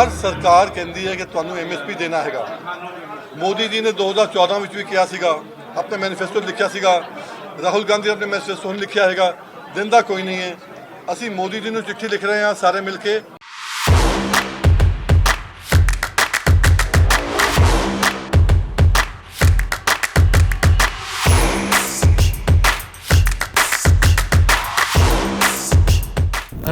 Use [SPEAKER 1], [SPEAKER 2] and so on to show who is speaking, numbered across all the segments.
[SPEAKER 1] ਹਰ ਸਰਕਾਰ ਕਹਿੰਦੀ ਹੈ ਕਿ ਤੁਹਾਨੂੰ ਐਮਐਸਪੀ ਦੇਣਾ ਹੈਗਾ। ਮੋਦੀ ਜੀ ਨੇ 2014 ਵਿੱਚ ਵੀ ਕਿਹਾ ਸੀਗਾ, ਆਪਣੇ ਮੈਨੀਫੈਸਟੋ ਲਿਖਿਆ ਸੀਗਾ। ਰਾਹੁਲ ਗਾਂਧੀ ਨੇ ਆਪਣੇ ਮੈਨੀਫੈਸਟੋ ਲਿਖਿਆ ਹੈਗਾ, ਦਿੰਦਾ ਕੋਈ ਨਹੀਂ ਹੈ। ਅਸੀਂ ਮੋਦੀ ਜੀ ਨੂੰ ਚਿੱਠੀ ਲਿਖ ਰਹੇ ਹਾਂ, ਸਾਰੇ ਮਿਲ ਕੇ।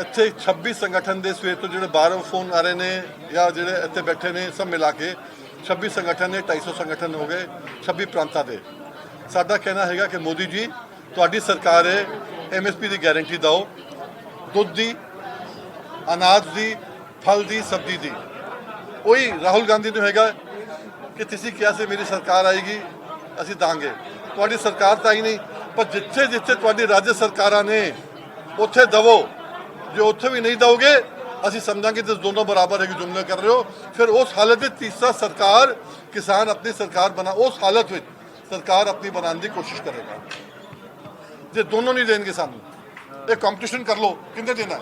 [SPEAKER 1] ਇੱਥੇ 26 ਸੰਗਠਨ ਦੇ ਸਵੇਰ ਤੋਂ ਜਿਹੜੇ ਬਾਹਰੋਂ ਫੋਨ ਆ ਰਹੇ ਨੇ ਜਾਂ ਜਿਹੜੇ ਇੱਥੇ ਬੈਠੇ ਨੇ ਸਭ ਮਿਲਾ ਕੇ 26 ਸੰਗਠਨ ਨੇ 250 ਸੰਗਠਨ ਹੋ ਗਏ 26 ਪ੍ਰਾਂਤਾਂ ਦੇ। ਸਾਡਾ ਕਹਿਣਾ ਹੈਗਾ ਕਿ ਮੋਦੀ ਜੀ, ਤੁਹਾਡੀ ਸਰਕਾਰ ਹੈ ਐਮਐਸਪੀ ਦੀ ਗਾਰੰਟੀ ਦਿਓ, ਦੁੱਧ ਦੀ, ਅਨਾਜ ਦੀ, ਫਲ ਦੀ, ਸਬਜ਼ੀ ਦੀ। ਉਹੀ ਰਾਹੁਲ ਗਾਂਧੀ ਨੂੰ ਹੈਗਾ ਕਿ ਤੁਸੀਂ ਕਿਹਾ ਸੀ ਮੇਰੀ ਸਰਕਾਰ ਆਏਗੀ, ਅਸੀਂ ਦਾਂਗੇ। ਤੁਹਾਡੀ ਸਰਕਾਰ ਤਾਂ ਹੀ ਨਹੀਂ, ਪਰ ਜਿੱਥੇ ਜਿੱਥੇ ਤੁਹਾਡੀ ਰਾਜ ਸਰਕਾਰਾਂ ਨੇ, ਉੱਥੇ ਦਵੋ। ਜੇ ਉੱਥੇ ਵੀ ਨਹੀਂ ਦਓਗੇ ਅਸੀਂ ਸਮਝਾਂਗੇ ਤੇ ਦੋਨੋਂ ਬਰਾਬਰ ਹੈ ਕਿ ਜੁਮਲੇ ਕਰ ਰਹੇ ਹੋ ਫਿਰ ਉਸ ਹਾਲਤ ਵਿੱਚ ਤੀਸਰਾ ਸਰਕਾਰ ਕਿਸਾਨ ਆਪਣੀ ਸਰਕਾਰ ਬਣਾ ਉਸ ਹਾਲਤ ਵਿੱਚ ਸਰਕਾਰ ਆਪਣੀ ਬਣਾਉਣ ਦੀ ਕੋਸ਼ਿਸ਼ ਕਰੇਗਾ ਜੇ ਦੋਨੋਂ ਨਹੀਂ ਦੇਣਗੇ ਸਾਨੂੰ ਇਹ ਕੰਪੀਟੀਸ਼ਨ ਕਰ ਲਓ ਕਿੰਨੇ ਦੇਣਾ ਹੈ?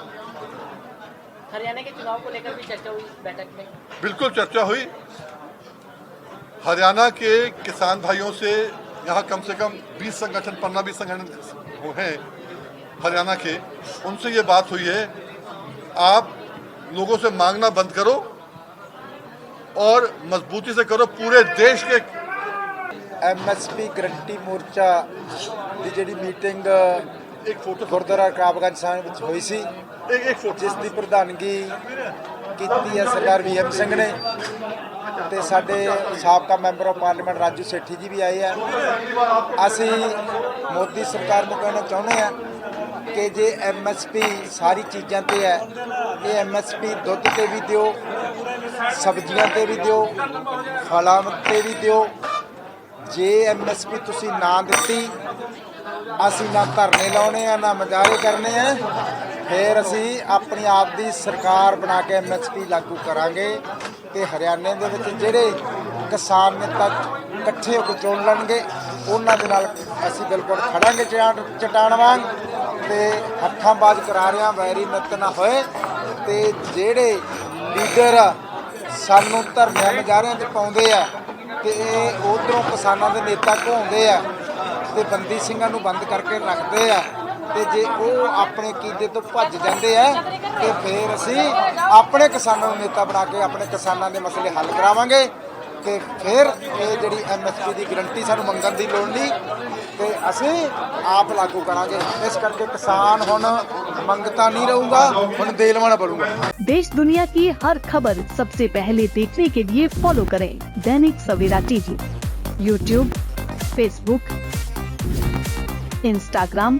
[SPEAKER 2] हरियाणा के चुनाव को लेकर भी चर्चा हुई बैठक में
[SPEAKER 1] बिल्कुल चर्चा हुई हरियाणा के किसान भाइयों से यहाँ कम से कम 20 संगठन पंद्रह बीस संगठन हैं हरियाणा के उनसे ये बात हुई है आप लोगों से मांगना बंद करो और मजबूती से करो पूरे देश के
[SPEAKER 3] ਐਮਐਸਪੀ ਗਰੰਟੀ ਮੋਰਚਾ ਦੀ ਜਿਹੜੀ ਮੀਟਿੰਗ
[SPEAKER 1] एक फोटो
[SPEAKER 3] ਗੁਰਦੁਆਰਾ ਕਾਬਗੰਜ ਸਾਹਿਬ ਵਿੱਚ ਹੋਈ ਸੀ
[SPEAKER 1] एक एक फोटो
[SPEAKER 3] ਜਿਸ ਦੀ ਪ੍ਰਧਾਨਗੀ ਕੀਤੀ ਹੈ ਸਰਦਾਰ ਵੀਐਮ ਸਿੰਘ ਨੇ ਤੇ ਸਾਡੇ ਸਾਬਕਾ member of parliament Raju Sethi ji ਵੀ ਆਏ ਆ। ਅਸੀਂ ਮੋਦੀ ਸਰਕਾਰ ਨੂੰ ਕਹਿਣਾ ਚਾਹੁੰਦੇ ਆ ਕਿ ਜੇ ਐਮਐਸਪੀ ਸਾਰੀ ਚੀਜ਼ਾਂ ਤੇ ਹੈ, ਇਹ ਐਮਐਸਪੀ ਦੁੱਧ ਤੇ ਵੀ ਦਿਓ, ਸਬਜ਼ੀਆਂ ਤੇ ਵੀ ਦਿਓ, ਫਲਾਂ ਤੇ ਵੀ ਦਿਓ। ਜੇ ਐਮਐਸਪੀ ਤੁਸੀਂ ਨਾ ਦਿੱਤੀ, ਅਸੀਂ ਨਾ ਧਰਨੇ ਲਾਉਣੇ ਆ, ਨਾ ਮਜ਼ਾਰੇ ਕਰਨੇ ਆ ਫਿਰ ਅਸੀਂ ਆਪਣੀ ਆਪ ਦੀ ਸਰਕਾਰ ਬਣਾ ਕੇ ਐਮਐਸਪੀ ਲਾਗੂ ਕਰਾਂਗੇ ਤੇ ਹਰਿਆਣੇ ਦੇ ਵਿੱਚ ਜਿਹੜੇ ਕਿਸਾਨ ਨੇਤਾ ਇਕੱਠੇ ਹੋ ਕੇ ਚੋਣ ਲੜਨਗੇ ਉਹਨਾਂ ਦੇ ਨਾਲ ਅਸੀਂ ਬਿਲਕੁਲ ਖੜਾਂਗੇ ਚਟਾਨ ਚਟਾਨ ਵਾਂਗ ਤੇ ਹੱਥਾਂ ਬਾਜ ਕਰਾ ਰਿਆਂ ਵੈਰੀ ਨਿਤ ਨਾ ਹੋਏ ਤੇ ਜਿਹੜੇ ਲੀਡਰ ਸਾਨੂੰ ਧਰਨਿਆਂ ਮਜ਼ਾਰਿਆਂ 'ਚ ਪਾਉਂਦੇ ਆ ਤੇ ਇਹ ਉਧਰੋਂ ਕਿਸਾਨਾਂ ਦੇ ਨੇਤਾ ਘਾਉਂਦੇ ਆ ਤੇ ਬੰਦੀ ਸਿੰਘਾਂ ਨੂੰ ਬੰਦ ਕਰਕੇ ਰੱਖਦੇ ਆ। ਤੇ ਜੇ ਉਹ ਆਪਣੇ ਕੀਦੇ ਤੋਂ ਭੱਜ ਜਾਂਦੇ ਆ ਤੇ ਫਿਰ ਅਸੀਂ ਆਪਣੇ ਕਿਸਾਨਾਂ ਨੂੰ ਨੇਤਾ ਬਣਾ ਕੇ ਆਪਣੇ ਕਿਸਾਨਾਂ ਦੇ ਮਸਲੇ ਹੱਲ ਕਰਾਵਾਂਗੇ ਤੇ ਫਿਰ ਇਹ ਜਿਹੜੀ ਐਮਐਸਪੀ ਦੀ ਗਰੰਟੀ ਸਾਨੂੰ ਮੰਗਣ ਦੀ ਲੋੜ ਨਹੀਂ ਤੇ ਅਸੀਂ ਆਪ ਲਾਗੂ ਕਰਾਂਗੇ ਇਸ ਕਰਕੇ ਕਿਸਾਨ ਹੁਣ ਮੰਗਤਾ ਨਹੀਂ ਰਹੂਗਾ ਹੁਣ ਦੇਲਵਾਨਾ ਬਣੂਗਾ
[SPEAKER 4] देश दुनिया की हर खबर सबसे पहले देखने के लिए फॉलो करें Dainik Savera TV YouTube Facebook Instagram